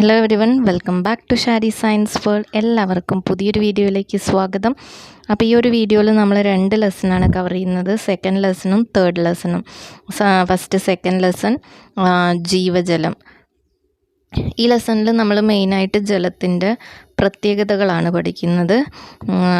Hello everyone welcome back to Shari science world എല്ലാവർക്കും പുതിയൊരു വീഡിയോയിലേക്ക് സ്വാഗതം. അപ്പോൾ ഈ ഒരു വീഡിയോയിൽ നമ്മൾ രണ്ട് ലെസണാണ് കവർ ചെയ്യുന്നത്. സെക്കൻഡ് ലെസണും തേർഡ് ലെസണും ഫസ്റ്റ് സെക്കൻഡ് ലെസൺ ജീവജലം. ഈ ലെസണിൽ നമ്മൾ മെയിനായിട്ട് ജലത്തിന്റെ പ്രത്യേകതകളാണ് പഠിക്കുന്നത്.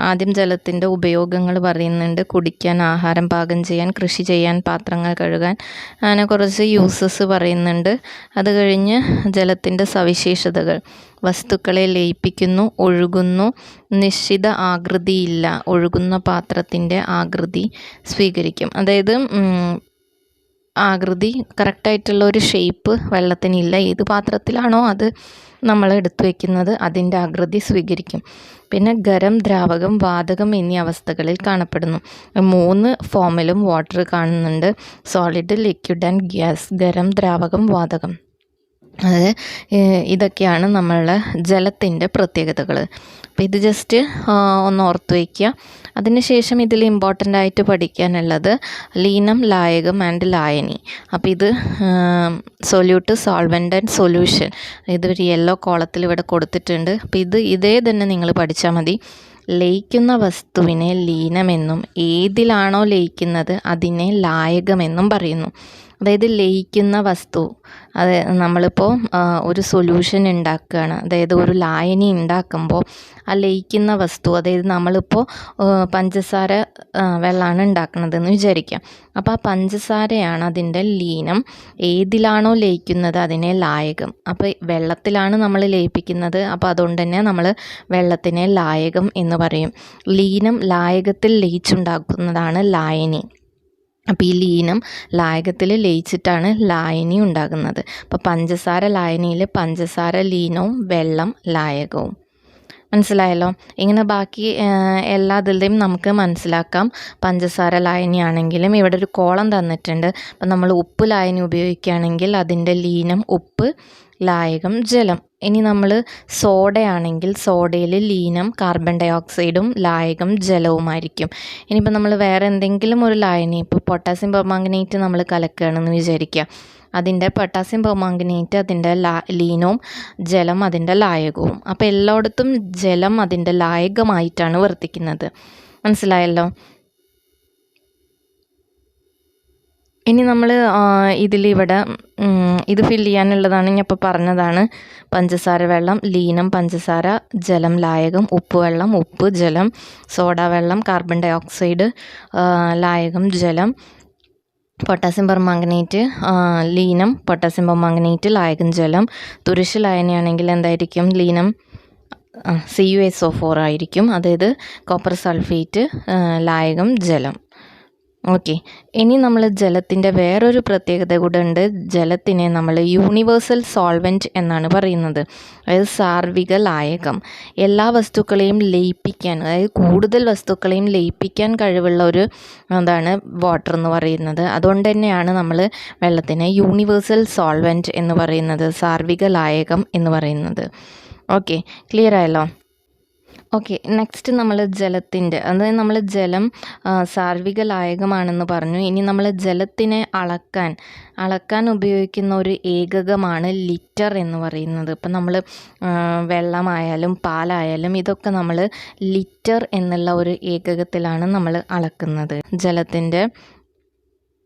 ആദ്യം ജലത്തിന്റെ ഉപയോഗങ്ങൾ പറയുന്നുണ്ട്. കുടിക്കാൻ ആഹാരം പാകം ചെയ്യാൻ കൃഷി ചെയ്യാൻ പാത്രങ്ങൾ കഴുകാൻ അങ്ങനെ കുറച്ച് യൂസസ് പറയുന്നുണ്ട്. അത് കഴിഞ്ഞ് ജലത്തിന്റെ സവിശേഷതകൾ. വസ്തുക്കളെ ലയിപ്പിക്കുന്നു ഒഴുകുന്നു. നിശ്ചിത ആകൃതിയില്ല. ഒഴുകുന്ന പാത്രത്തിന്റെ ആകൃതി സ്വീകരിക്കും. അതായത് ആകൃതി കറക്റ്റായിട്ടുള്ള ഒരു ഷേപ്പ് വെള്ളത്തിനില്ല. ഏത് പാത്രത്തിലാണോ അത് നമ്മൾ എടുത്തു വയ്ക്കുന്നത് അതിന്റെ ആകൃതി സ്വീകരിക്കും. പിന്നെ ഗരം ദ്രാവകം വാതകം എന്നീ അവസ്ഥകളിൽ കാണപ്പെടുന്നു. മൂന്ന് ഫോമിലും വാട്ടർ കാണുന്നുണ്ട്. സോളിഡ് ലിക്വിഡ് ആൻഡ് ഗ്യാസ് ഗരം ദ്രാവകം വാതകം. അതായത് ഇതൊക്കെയാണ് നമ്മളുടെ ജലത്തിന്റെ പ്രത്യേകതകൾ. അപ്പോൾ ഇത് ജസ്റ്റ് ഒന്ന് ഓർത്ത് വയ്ക്കുക. അതിനുശേഷം ഇതിൽ ഇമ്പോർട്ടന്റ് ആയിട്ട് പഠിക്കാനുള്ളത് ലീനം ലായകം ആൻഡ് ലായനി. അപ്പോൾ ഇത് സൊല്യൂട്ട് സോൾവെന്റ് ആൻഡ് സൊല്യൂഷൻ ഇത് ഒരു യെല്ലോ കോളത്തിൽ ഇവിടെ കൊടുത്തിട്ടുണ്ട്. അപ്പോൾ ഇത് ഇതേ തന്നെ നിങ്ങൾ പഠിച്ചാൽ മതി. ലയിക്കുന്ന വസ്തുവിനെ ലീനമെന്നും ഏതിലാണോ ലയിക്കുന്നത് അതിനെ ലായകമെന്നും പറയുന്നു. അതായത് ലയിക്കുന്ന വസ്തു. അത് നമ്മളിപ്പോൾ ഒരു സൊല്യൂഷൻ ഉണ്ടാക്കുകയാണ് അതായത് ഒരു ലായനി ഉണ്ടാക്കുമ്പോൾ ആ ലയിക്കുന്ന വസ്തു അതായത് നമ്മളിപ്പോൾ പഞ്ചസാര വെള്ളമാണ് ഉണ്ടാക്കുന്നതെന്ന് വിചാരിക്കാം. അപ്പോൾ ആ പഞ്ചസാരയാണ് അതിന്റെ ലീനം. ഏതിലാണോ ലയിക്കുന്നത് അതിനെ ലായകം. അപ്പോൾ വെള്ളത്തിലാണ് നമ്മൾ ലയിപ്പിക്കുന്നത്. അപ്പോൾ അതുകൊണ്ട് തന്നെ നമ്മൾ വെള്ളത്തിനെ ലായകം എന്ന് പറയും. ലീനം ലായകത്തിൽ ലയിച്ചുണ്ടാക്കുന്നതാണ് ലായനി. അപ്പോൾ ഈ ലീനം ലായകത്തിൽ ലയിച്ചിട്ടാണ് ലായനി ഉണ്ടാകുന്നത്. അപ്പോൾ പഞ്ചസാര ലായനിയിൽ പഞ്ചസാര ലീനവും വെള്ളം ലായകവും. മനസ്സിലായല്ലോ? ഇങ്ങനെ ബാക്കി എല്ലാ ഇതിന്റെയും നമുക്ക് മനസ്സിലാക്കാം. പഞ്ചസാര ലായനിയാണെങ്കിലും ഇവിടെ ഒരു കോളം തന്നിട്ടുണ്ട്. അപ്പം നമ്മൾ ഉപ്പ് ലായനി ഉപയോഗിക്കുകയാണെങ്കിൽ അതിന്റെ ലീനം ഉപ്പ് ലായകം ജലം. ഇനി നമ്മൾ സോഡയാണെങ്കിൽ സോഡയിൽ ലീനം കാർബൺ ഡൈ ഓക്സൈഡും ലായകം ജലവുമായിരിക്കും. ഇനിയിപ്പോൾ നമ്മൾ വേറെ എന്തെങ്കിലും ഒരു ലായനി ഇപ്പോൾ പൊട്ടാസ്യം പെർമാങ്കനേറ്റ് നമ്മൾ കലക്കുകയാണെന്ന് വിചാരിക്കുക. അതിന്റെ പൊട്ടാസ്യം പെർമാങ്കനേറ്റ് അതിന്റെ ലാ ലീനവും ജലം അതിന്റെ ലായകവും. അപ്പോൾ എല്ലായിടത്തും ജലം അതിന്റെ ലായകമായിട്ടാണ് വർത്തിക്കുന്നത്. മനസ്സിലായല്ലോ? ഇനി നമ്മൾ ഇതിലിവിടെ ഇത് ഫില്ല് ചെയ്യാനുള്ളതാണ് ഞാൻ ഇപ്പോൾ പറഞ്ഞതാണ്. പഞ്ചസാര വെള്ളം ലീനം പഞ്ചസാര ജലം ലായകം ഉപ്പ് വെള്ളം ഉപ്പ് ജലം സോഡ വെള്ളം കാർബൺ ഡൈ ഓക്സൈഡ് ലായകം ജലം പൊട്ടാസ്യം പെർമാംഗനേറ്റ് ലീനം പൊട്ടാസ്യം പെർമാംഗനേറ്റ് ലായകം ജലം തുരിശ് ലായനയാണെങ്കിൽ എന്തായിരിക്കും? ലീനം C U S O four ആയിരിക്കും. അതായത് കോപ്പർ സൾഫേറ്റ് ലായകം ജലം. ഓക്കെ ഇനി നമ്മൾ ജലത്തിന്റെ വേറൊരു പ്രത്യേകത കൂടെ ഉണ്ട്. ജലത്തിനെ നമ്മൾ യൂണിവേഴ്സൽ സോൾവെന്റ് എന്നാണ് പറയുന്നത്. അതായത് സാർവിക ലായകം. എല്ലാ വസ്തുക്കളെയും ലയിപ്പിക്കാൻ അതായത് കൂടുതൽ വസ്തുക്കളെയും ലയിപ്പിക്കാൻ കഴിവുള്ള ഒരു എന്താണ് വാട്ടർ എന്ന് പറയുന്നത്. അതുകൊണ്ട് തന്നെയാണ് നമ്മൾ വെള്ളത്തിനെ യൂണിവേഴ്സൽ സോൾവെന്റ് എന്ന് പറയുന്നത്. സാർവിക ലായകം എന്ന് പറയുന്നത്. ഓക്കെ ക്ലിയർ ആയല്ലോ? ഓക്കെ നെക്സ്റ്റ് നമ്മൾ ജലത്തിന്റെ അതായത് നമ്മൾ ജലം സാർവിക ലായകമാണെന്ന് പറഞ്ഞു. ഇനി നമ്മൾ ജലത്തിനെ അളക്കാൻ അളക്കാൻ ഉപയോഗിക്കുന്ന ഒരു ഏകകമാണ് ലിറ്റർ എന്ന് പറയുന്നത്. ഇപ്പം നമ്മൾ വെള്ളമായാലും പാലായാലും ഇതൊക്കെ നമ്മൾ ലിറ്റർ എന്നുള്ള ഒരു ഏകകത്തിലാണ് നമ്മൾ അളക്കുന്നത്. ജലത്തിന്റെ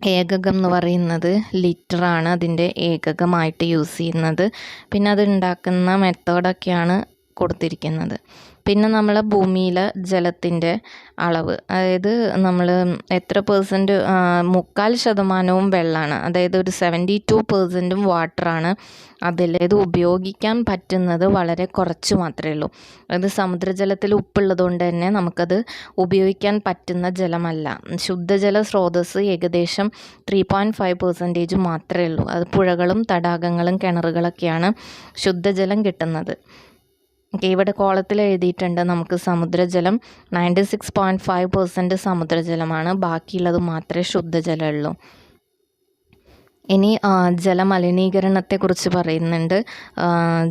ഏകകം എന്ന് പറയുന്നത് ലിറ്ററാണ് അതിന്റെ ഏകകമായിട്ട് യൂസ് ചെയ്യുന്നത്. പിന്നെ അത് ഉണ്ടാക്കുന്ന മെത്തേഡൊക്കെയാണ് കൊടുത്തിരിക്കുന്നത്. പിന്നെ നമ്മൾ ഭൂമിയിലെ ജലത്തിന്റെ അളവ്. അതായത് നമ്മൾ എത്ര പേഴ്സന്റ് മുക്കാൽ ശതമാനവും വെള്ളമാണ് അതായത് ഒരു സെവന്റി ടു പേഴ്സന്റും വാട്ടറാണ് അതിൽ ഇത് ഉപയോഗിക്കാൻ പറ്റുന്നത് വളരെ കുറച്ച് മാത്രമേ ഉള്ളൂ. അത് സമുദ്രജലത്തിൽ ഉപ്പുള്ളത് കൊണ്ട് തന്നെ നമുക്കത് ഉപയോഗിക്കാൻ പറ്റുന്ന ജലമല്ല. ശുദ്ധജല സ്രോതസ്സ് ഏകദേശം ത്രീ പോയിന്റ് ഫൈവ് പെർസെന്റേജ് മാത്രമേ ഉള്ളൂ. അത് പുഴകളും തടാകങ്ങളും കിണറുകളൊക്കെയാണ് ശുദ്ധജലം കിട്ടുന്നത്. ഓക്കെ ഇവിടെ കോളത്തിൽ എഴുതിയിട്ടുണ്ട് നമുക്ക് സമുദ്രജലം. Ninety six point five percent സമുദ്രജലമാണ്. ബാക്കിയുള്ളത് മാത്രമേ ശുദ്ധജലമുള്ളൂ. ഇനി ജലമലിനീകരണത്തെക്കുറിച്ച് പറയുന്നുണ്ട്.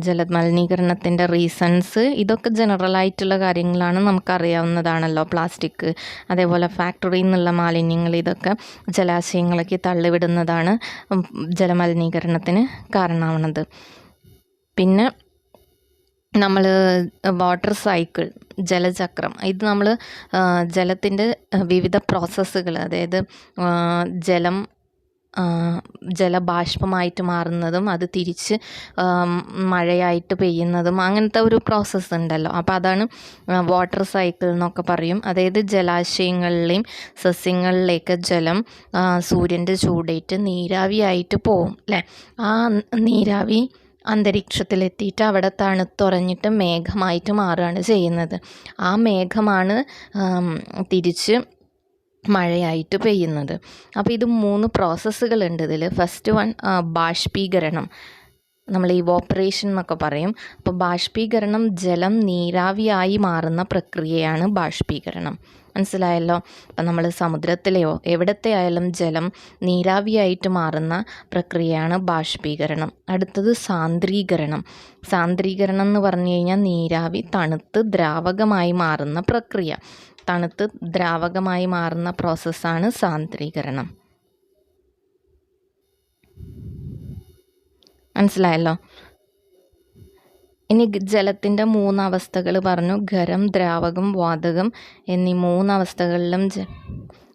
ജലമലിനീകരണത്തിന്റെ റീസൺസ് ഇതൊക്കെ ജനറൽ ആയിട്ടുള്ള കാര്യങ്ങളാണ് നമുക്കറിയാവുന്നതാണല്ലോ പ്ലാസ്റ്റിക് അതേപോലെ ഫാക്ടറിയിൽ നിന്നുള്ള മാലിന്യങ്ങൾ ഇതൊക്കെ ജലാശയങ്ങളിലേക്ക് തള്ളിവിടുന്നതാണ് ജലമലിനീകരണത്തിന് കാരണമാവുന്നത്. പിന്നെ നമ്മൾ വാട്ടർ സൈക്കിൾ ജലചക്രം ഇത് നമ്മൾ ജലത്തിന്റെ വിവിധ പ്രോസസ്സുകൾ അതായത് ജലം ജലബാഷ്പമായിട്ട് മാറുന്നതും അത് തിരിച്ച് മഴയായിട്ട് പെയ്യുന്നതും അങ്ങനത്തെ ഒരു പ്രോസസ്സ് ഉണ്ടല്ലോ. അപ്പോൾ അതാണ് വാട്ടർ സൈക്കിൾ എന്നൊക്കെ പറയും. അതായത് ജലാശയങ്ങളിലെയും സസ്യങ്ങളിലേക്ക് ജലം സൂര്യന്റെ ചൂടേറ്റ് നീരാവിയായിട്ട് പോവും അല്ലേ ആ നീരാവി അന്തരീക്ഷത്തിലെത്തിയിട്ട് അവിടെ തണുത്തുറഞ്ഞിട്ട് മേഘമായിട്ട് മാറുകയാണ് ചെയ്യുന്നത്. ആ മേഘമാണ് തിരിച്ച് മഴയായിട്ട് പെയ്യുന്നത്. അപ്പോൾ ഇത് മൂന്ന് പ്രോസസ്സുകളുണ്ട് ഇതിൽ ഫസ്റ്റ് വൺ ബാഷ്പീകരണം. നമ്മൾ ഇവോപ്പറേഷൻ എന്നൊക്കെ പറയും. അപ്പോൾ ബാഷ്പീകരണം ജലം നീരാവിയായി മാറുന്ന പ്രക്രിയയാണ് ബാഷ്പീകരണം. മനസ്സിലായല്ലോ? അപ്പം നമ്മൾ സമുദ്രത്തിലെയോ എവിടത്തെ ആയാലും ജലം നീരാവിയായിട്ട് മാറുന്ന പ്രക്രിയയാണ് ബാഷ്പീകരണം. അടുത്തത് സാന്ദ്രീകരണം. സാന്ദ്രീകരണം എന്ന് പറഞ്ഞു കഴിഞ്ഞാൽ നീരാവി തണുത്ത് ദ്രാവകമായി മാറുന്ന പ്രക്രിയ. തണുത്ത് ദ്രാവകമായി മാറുന്ന പ്രോസസ്സാണ് സാന്ദ്രീകരണം. മനസ്സിലായല്ലോ? ഇനി ജലത്തിന്റെ മൂന്നവസ്ഥകൾ പറഞ്ഞു. ഖരം ദ്രാവകം വാതകം എന്നീ മൂന്നവസ്ഥകളിലും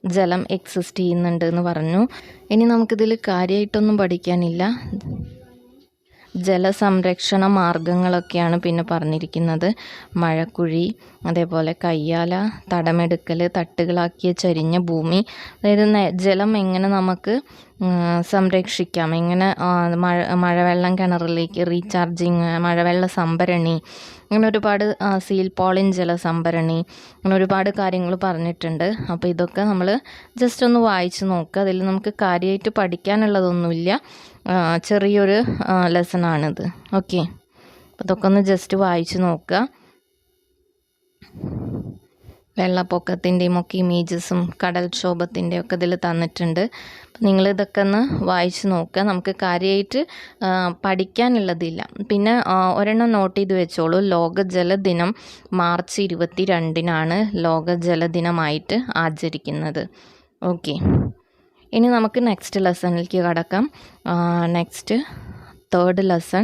ജലം എക്സിസ്റ്റ് ചെയ്യുന്നുണ്ട് എന്ന് പറഞ്ഞു. ഇനി നമുക്കിതിൽ കാര്യമായിട്ടൊന്നും പഠിക്കാനില്ല. ജലസംരക്ഷണ മാർഗങ്ങളൊക്കെയാണ് പിന്നെ പറഞ്ഞിരിക്കുന്നത്. മഴക്കുഴി അതേപോലെ കയ്യാല തടമെടുക്കൽ തട്ടുകളാക്കിയ ചരിഞ്ഞ ഭൂമി. അതായത് ജലം എങ്ങനെ നമുക്ക് സംരക്ഷിക്കാം. ഇങ്ങനെ മഴ മഴവെള്ളം കിണറിലേക്ക് റീചാർജിങ് മഴവെള്ള സംഭരണി അങ്ങനെ ഒരുപാട് സീൽ പോളിൻ ജല സംഭരണി അങ്ങനെ ഒരുപാട് കാര്യങ്ങൾ പറഞ്ഞിട്ടുണ്ട്. അപ്പോൾ ഇതൊക്കെ നമ്മൾ ജസ്റ്റ് ഒന്ന് വായിച്ച് നോക്കുക അതിൽ നമുക്ക് കാര്യമായിട്ട് പഠിക്കാനുള്ളതൊന്നുമില്ല. ചെറിയൊരു ലെസണാണിത് ഓക്കെ അപ്പോൾ ഇതൊക്കെ ഒന്ന് ജസ്റ്റ് വായിച്ച് നോക്കുക. വെള്ളപ്പൊക്കത്തിന്റെയും ഒക്കെ ഇമേജസും കടൽക്ഷോഭത്തിന്റെയും ഒക്കെ ഇതിൽ തന്നിട്ടുണ്ട്. നിങ്ങളിതൊക്കെ ഒന്ന് വായിച്ച് നോക്കുക. നമുക്ക് കാര്യമായിട്ട് പഠിക്കാനുള്ളതില്ല. പിന്നെ ഒരെണ്ണം നോട്ട് ചെയ്ത് വെച്ചോളൂ. ലോക ജലദിനം മാർച്ച് ഇരുപത്തി രണ്ടിനാണ് ലോക ജലദിനമായിട്ട് ആചരിക്കുന്നത്. ഓക്കെ. ഇനി നമുക്ക് നെക്സ്റ്റ് ലെസണിലേക്ക് കടക്കാം. നെക്സ്റ്റ് തേർഡ് ലെസൺ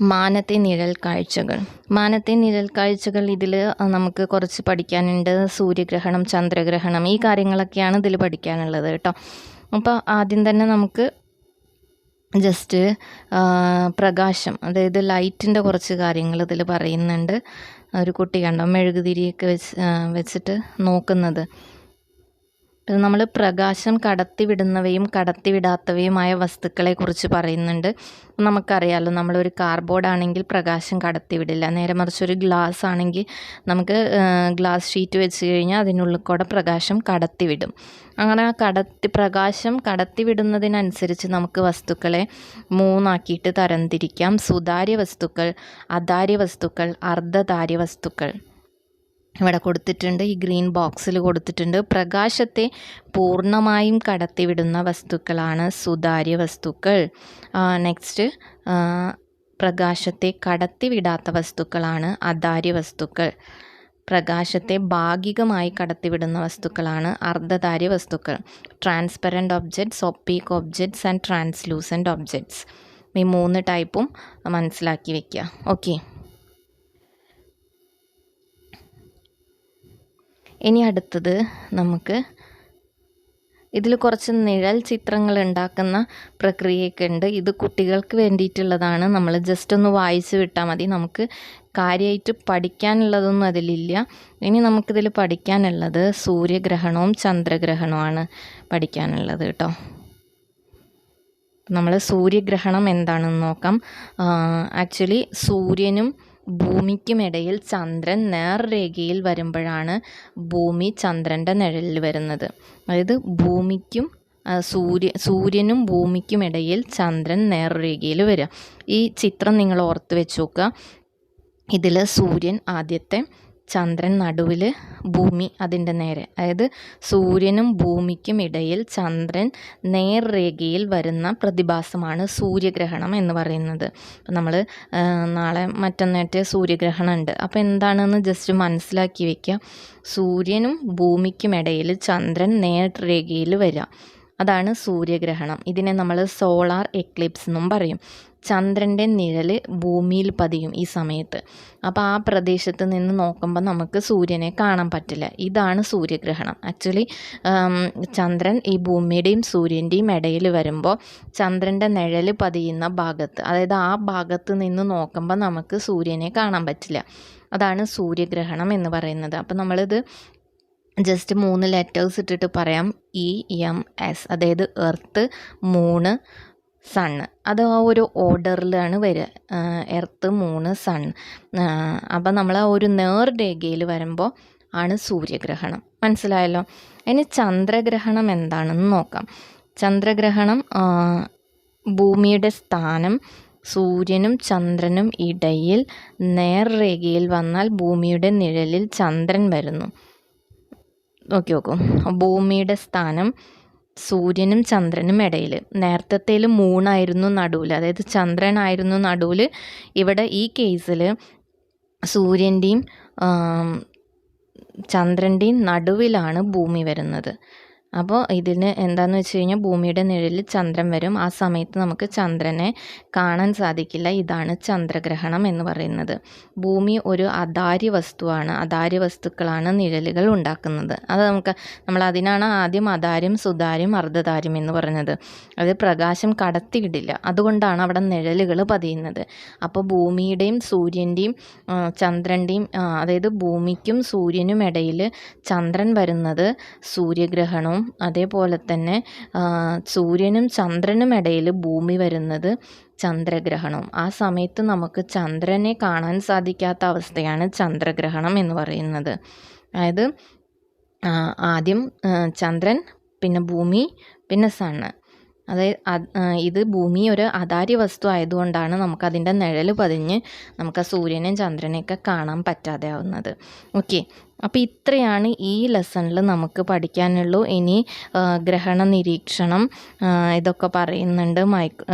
മാനത്തെ നിഴൽ കാഴ്ചകൾ മാനത്തെ നിഴൽ കാഴ്ചകൾ ഇതിൽ നമുക്ക് കുറച്ച് പഠിക്കാനുണ്ട്. സൂര്യഗ്രഹണം ചന്ദ്രഗ്രഹണം ഈ കാര്യങ്ങളൊക്കെയാണ് ഇതിൽ പഠിക്കാനുള്ളത് കേട്ടോ. അപ്പോൾ ആദ്യം തന്നെ നമുക്ക് ജസ്റ്റ് പ്രകാശം അതായത് ലൈറ്റിന്റെ കുറച്ച് കാര്യങ്ങൾ ഇതിൽ പറയുന്നുണ്ട്. ഒരു കുട്ടി കണ്ടോ മെഴുകുതിരിയൊക്കെ വെച്ച് വെച്ചിട്ട് നോക്കുന്നത്. ഇത് നമ്മൾ പ്രകാശം കടത്തിവിടുന്നവയും കടത്തിവിടാത്തവയുമായ വസ്തുക്കളെ കുറിച്ച് പറയുന്നുണ്ട് നമുക്കറിയാമല്ലോ നമ്മളൊരു കാർഡ്ബോർഡ് ആണെങ്കിൽ പ്രകാശം കടത്തിവിടില്ല. നേരെ മറിച്ച് ഒരു ഗ്ലാസ് ആണെങ്കിൽ നമുക്ക് ഗ്ലാസ് ഷീറ്റ് വെച്ച് കഴിഞ്ഞാൽ അതിനുള്ളിൽ കൂടെ പ്രകാശം കടത്തിവിടും. അങ്ങനെ ആ കടത്തി പ്രകാശം കടത്തിവിടുന്നതിനനുസരിച്ച് നമുക്ക് വസ്തുക്കളെ മൂന്നാക്കിയിട്ട് തരംതിരിക്കാം. സുതാര്യ വസ്തുക്കൾ അധാര്യ വസ്തുക്കൾ അർദ്ധധാര്യ വസ്തുക്കൾ ഇവിടെ കൊടുത്തിട്ടുണ്ട്. ഈ ഗ്രീൻ ബോക്സിൽ കൊടുത്തിട്ടുണ്ട്. പ്രകാശത്തെ പൂർണമായും കടത്തിവിടുന്ന വസ്തുക്കളാണ് സുതാര്യ വസ്തുക്കൾ. നെക്സ്റ്റ് പ്രകാശത്തെ കടത്തിവിടാത്ത വസ്തുക്കളാണ് അതാര്യ വസ്തുക്കൾ. പ്രകാശത്തെ ഭാഗികമായി കടത്തിവിടുന്ന വസ്തുക്കളാണ് അർദ്ധതാര്യ വസ്തുക്കൾ. Transparent objects opaque objects and translucent objects ഈ മൂന്ന് ടൈപ്പും മനസ്സിലാക്കി വെക്കുക. ഓക്കെ ഇനി അടുത്തത് നമുക്ക് ഇതിൽ കുറച്ച് നിഴൽ ചിത്രങ്ങൾ ഉണ്ടാക്കുന്ന പ്രക്രിയയൊക്കെ ഉണ്ട്. ഇത് കുട്ടികൾക്ക് വേണ്ടിയിട്ടുള്ളതാണ്. നമ്മൾ ജസ്റ്റ് ഒന്ന് വായിച്ച് വിട്ടാൽ മതി. നമുക്ക് കാര്യമായിട്ട് പഠിക്കാനുള്ളതൊന്നും അതിലില്ല. ഇനി നമുക്കിതിൽ പഠിക്കാനുള്ളത് സൂര്യഗ്രഹണവും ചന്ദ്രഗ്രഹണവുമാണ് പഠിക്കാനുള്ളത് കേട്ടോ. നമ്മൾ സൂര്യഗ്രഹണം എന്താണെന്ന് നോക്കാം. ആക്ച്വലി സൂര്യനും ഭൂമിക്കുമിടയിൽ ചന്ദ്രൻ നേർരേഖയിൽ വരുമ്പോഴാണ് ഭൂമി ചന്ദ്രന്റെ നിഴലിൽ വരുന്നത്. അതായത് ഭൂമിക്കും സൂര്യ സൂര്യനും ഭൂമിക്കുമിടയിൽ ചന്ദ്രൻ നേർരേഖയിൽ വരിക. ഈ ചിത്രം നിങ്ങൾ ഓർത്ത് വെച്ച് നോക്കുക. ഇതിൽ സൂര്യൻ ആദ്യത്തെ ചന്ദ്രൻ നടുവിൽ ഭൂമി അതിന്റെ നേരെ. അതായത് സൂര്യനും ഭൂമിക്കും ഇടയിൽ ചന്ദ്രൻ നേർരേഖയിൽ വരുന്ന പ്രതിഭാസമാണ് സൂര്യഗ്രഹണം എന്ന് പറയുന്നത്. അപ്പം നമ്മൾ നാളെ മറ്റന്നേറ്റ് സൂര്യഗ്രഹണം ഉണ്ട്. അപ്പോൾ എന്താണെന്ന് ജസ്റ്റ് മനസ്സിലാക്കി വയ്ക്കുക സൂര്യനും ഭൂമിക്കും ഇടയിൽ ചന്ദ്രൻ നേർരേഖയിൽ വരിക അതാണ് സൂര്യഗ്രഹണം. ഇതിനെ നമ്മൾ സോളാർ എക്ലിപ്സ് എന്നും പറയും. ചന്ദ്രന്റെ നിഴൽ ഭൂമിയിൽ പതിയും ഈ സമയത്ത്. അപ്പോൾ ആ പ്രദേശത്ത് നിന്ന് നോക്കുമ്പോൾ നമുക്ക് സൂര്യനെ കാണാൻ പറ്റില്ല. ഇതാണ് സൂര്യഗ്രഹണം. ആക്ച്വലി ചന്ദ്രൻ ഈ ഭൂമിയുടെയും സൂര്യന്റെയും ഇടയിൽ വരുമ്പോൾ ചന്ദ്രന്റെ നിഴൽ പതിയുന്ന ഭാഗത്ത് അതായത് ആ ഭാഗത്ത് നിന്ന് നോക്കുമ്പോൾ നമുക്ക് സൂര്യനെ കാണാൻ പറ്റില്ല. അതാണ് സൂര്യഗ്രഹണം എന്ന് പറയുന്നത്. അപ്പോൾ നമ്മളിത് ജസ്റ്റ് മൂന്ന് ലെറ്റേഴ്സ് ഇട്ടിട്ട് പറയാം. ഇ എം എസ് അതായത് എർത്ത് മൂണ് സണ്ണ് അത് ആ ഒരു ഓർഡറിലാണ് വരിക. എർത്ത് മൂണ് സൺ അപ്പം നമ്മൾ ആ ഒരു നേർരേഖയിൽ വരുമ്പോൾ ആണ് സൂര്യഗ്രഹണം. മനസ്സിലായല്ലോ? ഇനി ചന്ദ്രഗ്രഹണം എന്താണെന്ന് നോക്കാം. ചന്ദ്രഗ്രഹണം ഭൂമിയുടെ സ്ഥാനം സൂര്യനും ചന്ദ്രനും ഇടയിൽ നേർ രേഖയിൽ വന്നാൽ ഭൂമിയുടെ നിഴലിൽ ചന്ദ്രൻ വരുന്നു. നോക്കി നോക്കൂ ഭൂമിയുടെ സ്ഥാനം സൂര്യനും ചന്ദ്രനും ഇടയിൽ. നേരത്തേൽ മൂണായിരുന്നു നടുവിൽ. അതായത് ചന്ദ്രനായിരുന്നു നടുവിൽ. ഇവിടെ ഈ കേസിൽ സൂര്യന്റെയും ചന്ദ്രന്റെയും നടുവിലാണ് ഭൂമി വരുന്നത്. അപ്പോൾ ഇതിന് എന്താണെന്ന് വെച്ച് കഴിഞ്ഞാൽ ഭൂമിയുടെ നിഴലിൽ ചന്ദ്രൻ വരും. ആ സമയത്ത് നമുക്ക് ചന്ദ്രനെ കാണാൻ സാധിക്കില്ല. ഇതാണ് ചന്ദ്രഗ്രഹണം എന്ന് പറയുന്നത്. ഭൂമി ഒരു അധാര്യ വസ്തുവാണ്. അധാര്യ വസ്തുക്കളാണ് നിഴലുകൾ ഉണ്ടാക്കുന്നത്. അത് നമുക്ക് നമ്മൾ അതിനാണ് ആദ്യം അധാര്യം സുതാര്യം അർദ്ധധാര്യം എന്ന് പറഞ്ഞത്. അത് പ്രകാശം കടത്തിയിടില്ല. അതുകൊണ്ടാണ് അവിടെ നിഴലുകൾ പതിയുന്നത്. അപ്പോൾ ഭൂമിയുടെയും സൂര്യന്റെയും ചന്ദ്രന്റെയും അതായത് ഭൂമിക്കും സൂര്യനും ഇടയിൽ ചന്ദ്രൻ വരുന്നത് സൂര്യഗ്രഹണവും അതേപോലെ തന്നെ സൂര്യനും ചന്ദ്രനും ഇടയിൽ ഭൂമി വരുന്നത് ചന്ദ്രഗ്രഹണം. ആ സമയത്ത് നമുക്ക് ചന്ദ്രനെ കാണാൻ സാധിക്കാത്ത അവസ്ഥയാണ് ചന്ദ്രഗ്രഹണം എന്ന് പറയുന്നത്. അതായത് ആദ്യം ചന്ദ്രൻ പിന്നെ ഭൂമി പിന്നെ സണ്ണ്. അതായത് ഇത് ഭൂമി ഒരു അതാര്യ വസ്തു ആയതുകൊണ്ടാണ് നമുക്കതിന്റെ നിഴൽ പതിഞ്ഞ് നമുക്ക് ആ സൂര്യനെയും ചന്ദ്രനെയൊക്കെ കാണാൻ പറ്റാതെ ആവുന്നത് ഓക്കെ. അപ്പോൾ ഇത്രയാണ് ഈ ലെസണിൽ നമുക്ക് പഠിക്കാനുള്ളൂ. ഇനി ഗ്രഹണ നിരീക്ഷണം ഇതൊക്കെ പറയുന്നുണ്ട്. മൈക്ക്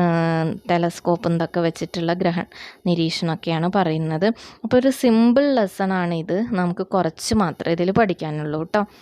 ടെലസ്കോപ്പ് ഇതൊക്കെ വെച്ചിട്ടുള്ള ഗ്രഹ നിരീക്ഷണമൊക്കെയാണ് പറയുന്നത്. അപ്പോൾ ഒരു സിമ്പിൾ ലെസണാണ് ഇത് നമുക്ക് കുറച്ച് മാത്രമേ ഇതിൽ പഠിക്കാനുള്ളൂ കേട്ടോ.